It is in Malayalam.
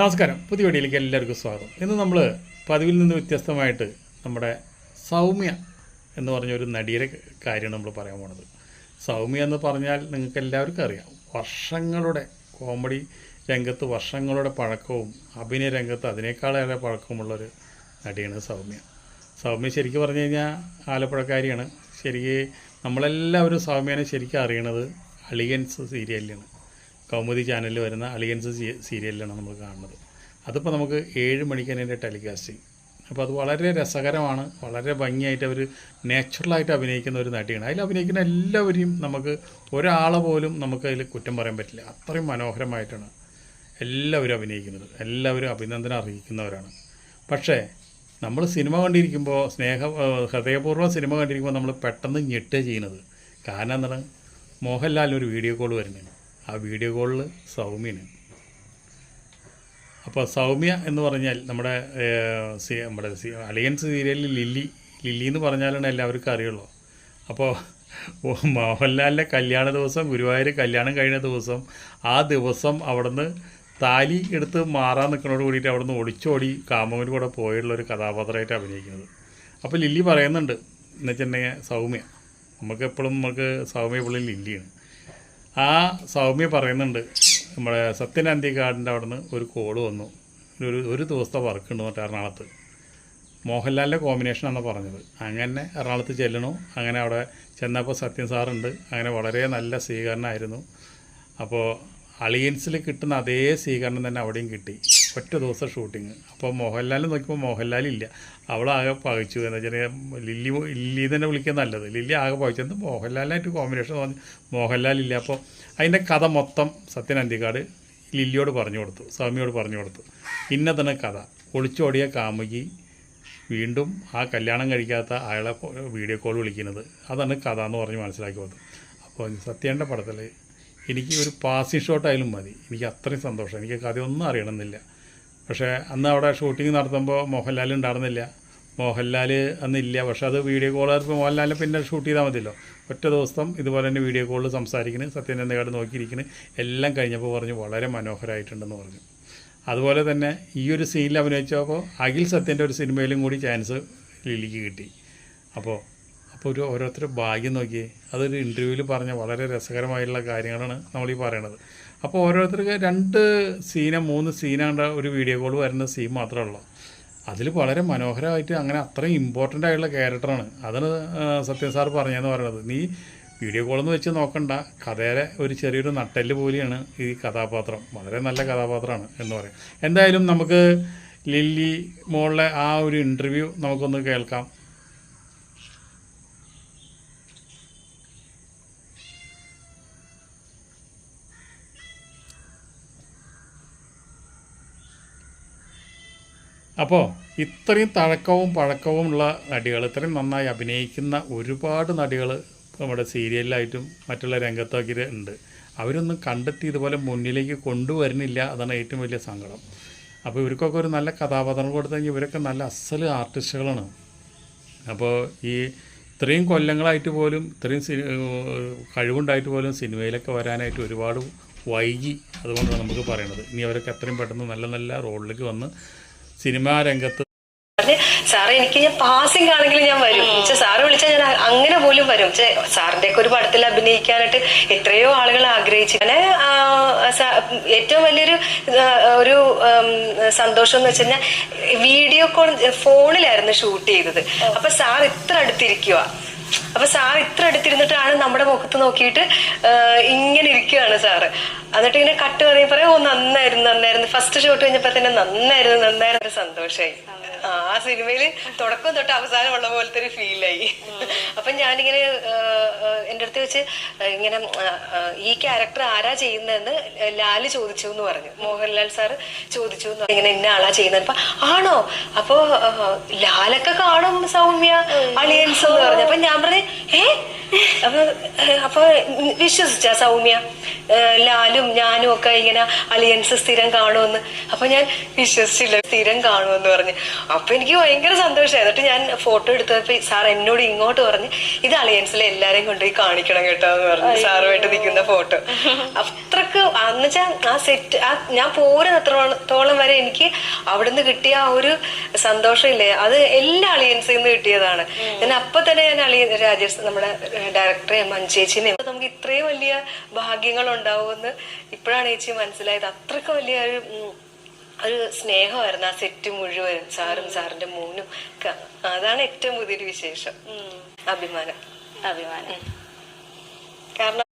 നമസ്കാരം. പുതിയ വീഡിയോയിലേക്ക് എല്ലാവർക്കും സ്വാഗതം. ഇന്ന് നമ്മൾ പതിവിൽ നിന്ന് വ്യത്യസ്തമായിട്ട് നമ്മുടെ സൗമ്യ എന്ന് പറഞ്ഞ ഒരു നടിയുടെ കാര്യമാണ് നമ്മൾ പറയാൻ പോണത്. സൗമ്യ എന്ന് പറഞ്ഞാൽ നിങ്ങൾക്ക് എല്ലാവർക്കും അറിയാം. വർഷങ്ങളുടെ കോമഡി രംഗത്ത് വർഷങ്ങളുടെ പഴക്കവും അഭിനയ രംഗത്ത് അതിനേക്കാളേറെ പഴക്കമുള്ളൊരു നടിയാണ് സൗമ്യ. സൗമ്യ ശരിക്കും പറഞ്ഞു കഴിഞ്ഞാൽ ആലപ്പുഴക്കാരിയാണ്. ശരിക്കും നമ്മളെല്ലാവരും സൗമ്യനെ ശരിക്കും അറിയണത് അളിയൻസ് സീരിയലിലാണ്. കൗമുദി ചാനലിൽ വരുന്ന അളിയൻസ് സീ- സീരിയലിലാണ് നമ്മൾ കാണുന്നത്. അതിപ്പോൾ നമുക്ക് ഏഴ് മണിക്ക് അതിന്റെ ടെലികാസ്റ്റിംഗ് അപ്പോൾ അത് വളരെ രസകരമാണ് വളരെ ഭംഗിയായിട്ട് അവർ നാച്ചുറലായിട്ട് അഭിനയിക്കുന്ന ഒരു നടിയാണ്. അതിൽ അഭിനയിക്കുന്ന എല്ലാവരെയും നമുക്ക് ഒരാളെ പോലും നമുക്ക് അതിൽ കുറ്റം പറയാൻ പറ്റില്ല. അത്രയും മനോഹരമായിട്ടാണ് എല്ലാവരും അഭിനയിക്കുന്നത്. എല്ലാവരും അഭിനന്ദനം അർഹിക്കുന്നവരാണ്. പക്ഷേ നമ്മൾ സിനിമ കണ്ടിരിക്കുമ്പോൾ സ്നേഹ ഹൃദയപൂർവം സിനിമ കണ്ടിരിക്കുമ്പോൾ നമ്മൾ പെട്ടെന്ന് ഞെട്ടുക ചെയ്യുന്നത്. കാരണം എന്താണ്? മോഹൻലാലിന് ഒരു വീഡിയോ കോൾ വരുന്നുണ്ട്. ആ വീഡിയോ കോളിൽ സൗമ്യന്. അപ്പോൾ സൗമ്യ എന്ന് പറഞ്ഞാൽ നമ്മുടെ സി- നമ്മുടെ സി- അലിയൻസ് സീരിയലിൽ ലില്ലി ലില്ലി എന്ന് പറഞ്ഞാലാണ് എല്ലാവർക്കും അറിയുള്ളൂ. അപ്പോൾ മോഹൻലാലിന്റെ കല്യാണ ദിവസം ഗുരുവായൂർ കല്യാണം കഴിഞ്ഞ ദിവസം ആ ദിവസം അവിടുന്ന് താലി എടുത്ത് മാറാൻ നിൽക്കുന്നതോട് കൂടിയിട്ട് അവിടുന്ന് ഒളിച്ചോടി കാമവന് കൂടെ പോയുള്ള ഒരു കഥാപാത്രമായിട്ട് അഭിനയിക്കുന്നത്. അപ്പോൾ ലില്ലി പറയുന്നുണ്ട് എന്ന് വെച്ചിട്ടുണ്ടെങ്കിൽ സൗമ്യ. നമുക്ക് എപ്പോഴും നമുക്ക് സൗമ്യ പുള്ളി ലില്ലിയാണ്. ആ സൗമ്യ പറയുന്നുണ്ട് നമ്മുടെ സത്യൻ അവിടെ അവിടുന്ന് ഒരു കോൾ വന്നു. ഒരു ഒരു ദിവസത്തെ വർക്ക് ഉണ്ട് മറ്റേ എറണാകുളത്ത്. മോഹൻലാലിന്റെ കോമ്പിനേഷനാണ് പറഞ്ഞത്. അങ്ങനെ എറണാകുളത്ത് ചെല്ലണു. അങ്ങനെ അവിടെ ചെന്നപ്പോൾ സത്യൻ സാറുണ്ട്. അങ്ങനെ വളരെ നല്ല സ്വീകരണമായിരുന്നു. അപ്പോൾ അളിയൻസിൽ കിട്ടുന്ന അതേ സ്വീകരണം തന്നെ അവിടെയും കിട്ടി. ഒറ്റ ദിവസം ഷൂട്ടിങ്. അപ്പോൾ മോഹൻലാൽ നോക്കിയപ്പോൾ മോഹൻലാലില്ല അവളാകെ പകച്ചു. എന്ന് വെച്ചാൽ ലില്ലി ലില്ലി തന്നെ വിളിക്കുക നല്ലത്. ലില്ലി ആകെ പകച്ചത് മോഹൻലാലിനായിട്ട് കോമ്പിനേഷൻ തോന്നി. മോഹൻലാലില്ല അപ്പോൾ അതിന്റെ കഥ മൊത്തം സത്യൻ അന്തിക്കാട് ലില്ലിയോട് പറഞ്ഞു കൊടുത്തു. സൗമ്യയോട് പറഞ്ഞു കൊടുത്തു. ഇന്നതന്നെ കഥ. ഒളിച്ചോടിയ കാമുകി വീണ്ടും ആ കല്യാണം കഴിക്കാത്ത അയാളെ വീഡിയോ കോൾ വിളിക്കുന്നത്. അതാണ് കഥ എന്ന് പറഞ്ഞ് മനസ്സിലാക്കി കൊടുത്തു. അപ്പോൾ സത്യേന്റെ പടത്തിൽ എനിക്ക് ഒരു പാസിംഗ് ഷോട്ടായാലും മതി. എനിക്ക് അത്രയും സന്തോഷം. എനിക്ക് കഥയൊന്നും അറിയണമെന്നില്ല. പക്ഷേ അന്ന് അവിടെ ഷൂട്ടിംഗ് നടത്തുമ്പോൾ മോഹൻലാൽ ഉണ്ടായിരുന്നില്ല. മോഹൻലാൽ അന്നില്ല. പക്ഷെ അത് വീഡിയോ കോൾ മോഹൻലാലിനെ പിന്നെ ഷൂട്ട് ചെയ്താൽ മതിയല്ലോ. ഒറ്റ ദിവസം ഇതുപോലെ തന്നെ വീഡിയോ കോളിൽ സംസാരിക്കുന്നത് സത്യനന്ദകാട് നോക്കിയിരിക്കുന്നത് എല്ലാം കഴിഞ്ഞപ്പോൾ പറഞ്ഞു വളരെ മനോഹരമായിട്ടുണ്ടെന്ന് പറഞ്ഞു. അതുപോലെ തന്നെ ഈ ഒരു സീനിൽ അഭിനയിച്ചപ്പോൾ അഖിൽ സത്യന്റെ ഒരു സിനിമയിലും കൂടി ചാൻസ് ലിലിക്ക് കിട്ടി. അപ്പോൾ അപ്പോൾ ഒരു ഓരോരുത്തർ ഭാഗ്യം നോക്കിയേ. അതൊരു ഇന്റർവ്യൂവിൽ പറഞ്ഞ വളരെ രസകരമായിട്ടുള്ള കാര്യങ്ങളാണ് നമ്മൾ ഈ പറയണത്. അപ്പോൾ ഓരോരുത്തർക്ക് രണ്ട് സീന മൂന്ന് സീനാണ്ട ഒരു വീഡിയോ കോൾ വരുന്ന സീൻ മാത്രമേ ഉള്ളൂ. അതിൽ വളരെ മനോഹരമായിട്ട് അങ്ങനെ അത്രയും ഇമ്പോർട്ടന്റ് ആയിട്ടുള്ള ക്യാരക്ടറാണ് അതാണ് സത്യൻ സാർ പറഞ്ഞതെന്ന് പറയുന്നത്. നീ വീഡിയോ കോളെന്ന് വെച്ച് നോക്കണ്ട. കഥയിലെ ഒരു ചെറിയൊരു നട്ടെല്ല് പോലെയാണ് ഈ കഥാപാത്രം. വളരെ നല്ല കഥാപാത്രമാണ് എന്ന് പറയും. എന്തായാലും നമുക്ക് ലില്ലി മോളിലെ ആ ഒരു ഇന്റർവ്യൂ നമുക്കൊന്ന് കേൾക്കാം. അപ്പോൾ ഇത്രയും തഴക്കവും പഴക്കവും ഉള്ള നടികൾ ഇത്രയും നന്നായി അഭിനയിക്കുന്ന ഒരുപാട് നടികൾ നമ്മുടെ സീരിയലിലായിട്ടും മറ്റുള്ള രംഗത്തൊക്കെ ഉണ്ട്. അവരൊന്നും കണ്ടെത്തി ഇതുപോലെ മുന്നിലേക്ക് കൊണ്ടുവരുന്നില്ല അതാണ് ഏറ്റവും വലിയ സങ്കടം. അപ്പോൾ ഇവർക്കൊക്കെ ഒരു നല്ല കഥാപാത്രം കൊടുത്തെങ്കിൽ ഇവരൊക്കെ നല്ല അസൽ ആർട്ടിസ്റ്റുകളാണ്. അപ്പോൾ ഈ ഇത്രയും കൊല്ലങ്ങളായിട്ട് പോലും ഇത്രയും സി കഴിവുണ്ടായിട്ട് പോലും സിനിമയിലൊക്കെ വരാനായിട്ട് ഒരുപാട് വൈകി അതുകൊണ്ടാണ് നമുക്ക് പറയണത്. ഇനി അവരൊക്കെ എത്രയും പെട്ടെന്ന് നല്ല നല്ല റോളിലേക്ക് വന്ന് സിനിമാ രംഗത്ത് സാറേ എനിക്ക് ഞാൻ പാസിംഗ് ആണെങ്കിലും ഞാൻ വരും. പക്ഷെ സാറ് വിളിച്ചാൽ ഞാൻ അങ്ങനെ പോലും വരും. പക്ഷെ സാറിന്റെ ഒക്കെ ഒരു പടത്തിൽ അഭിനയിക്കാനായിട്ട് എത്രയോ ആളുകൾ ആഗ്രഹിച്ചു. അങ്ങനെ ഏറ്റവും വലിയൊരു ഒരു സന്തോഷം എന്ന് വെച്ച് കഴിഞ്ഞാൽ വീഡിയോ കോൾ ഫോണിലായിരുന്നു ഷൂട്ട് ചെയ്തത്. അപ്പൊ സാർ ഇത്ര അടുത്തിരിക്കുക അപ്പൊ സാർ ഇത്ര അടുത്തിരുന്നിട്ടാണ് നമ്മുടെ മുഖത്ത് നോക്കിയിട്ട് ഇങ്ങനെ ഇരിക്കുകയാണ് സാറ്. എന്നിട്ട് ഇങ്ങനെ കട്ട് പറയും പറയാം ഓ നന്നായിരുന്നു നന്നായിരുന്നു. ഫസ്റ്റ് ഷോട്ട് കഴിഞ്ഞപ്പോ തന്നെ നന്നായിരുന്നു നന്നായിരുന്നു. സന്തോഷമായി ആ സിനിമയിൽ തുടക്കം തൊട്ട് അവസാനമുള്ള പോലത്തെ ഒരു ഫീലായി അപ്പൊ ഞാനിങ്ങനെ എന്റെ അടുത്ത് വെച്ച് ഇങ്ങനെ ഈ ക്യാരക്ടർ ആരാ ചെയ്യുന്നതെന്ന് ലാൽ ചോദിച്ചു എന്ന് പറഞ്ഞു. മോഹൻലാൽ സാർ ചോദിച്ചു എന്ന്. ഇങ്ങനെ ഇന്ന ആളാ ചെയ്യുന്നത് ആണോ? അപ്പൊ ലാലൊക്കെ കാണും സൗമ്യ അളിയൻസ് എന്ന് പറഞ്ഞു. അപ്പൊ ഞാൻ പറഞ്ഞു ഏ? അപ്പൊ അപ്പൊ വിശ്വസിച്ച സൗമ്യ. ലാലും ഞാനും ഒക്കെ ഇങ്ങനെ അലിയൻസ് സ്ഥിരം കാണുമെന്ന്. അപ്പൊ ഞാൻ വിശ്വസിച്ചില്ല സ്ഥിരം കാണുമെന്ന് പറഞ്ഞ്. അപ്പൊ എനിക്ക് ഭയങ്കര സന്തോഷമായി. എന്നിട്ട് ഞാൻ ഫോട്ടോ എടുത്തപ്പോ സാർ എന്നോട് ഇങ്ങോട്ട് പറഞ്ഞ് ഇത് അലയൻസിലെ എല്ലാരെയും കൊണ്ടുപോയി കാണിക്കണം കേട്ടോ എന്ന് പറഞ്ഞു സാറുമായിട്ട് നിൽക്കുന്ന ഫോട്ടോ അത്രയ്ക്ക് എന്നുവെച്ചാ ആ സെറ്റ് ആ ഞാൻ പോരുന്നത്രത്തോളം വരെ എനിക്ക് അവിടുന്ന് കിട്ടിയ ആ ഒരു സന്തോഷമില്ലേ? അത് എല്ലാ അളിയൻസിൽ നിന്ന് കിട്ടിയതാണ്. ഞാൻ അപ്പൊ തന്നെ ഞാൻ അളിയൻ രാജേഷ് നമ്മുടെ ഡയറക്ടറെ മഞ്ചേച്ചിനെയും നമുക്ക് ഇത്രയും വലിയ ഭാഗ്യങ്ങൾ ഉണ്ടാവുമെന്ന് ഇപ്പോഴാണ് ചേച്ചി മനസ്സിലായത്. അത്രയ്ക്ക് വലിയ ഒരു ഒരു സ്നേഹമായിരുന്നു ആ സെറ്റ് മുഴുവനും സാറും സാറിന്റെ മോനും. അതാണ് ഏറ്റവും പുതിയൊരു വിശേഷം. അഭിമാനം. അഭിമാനം. കാരണം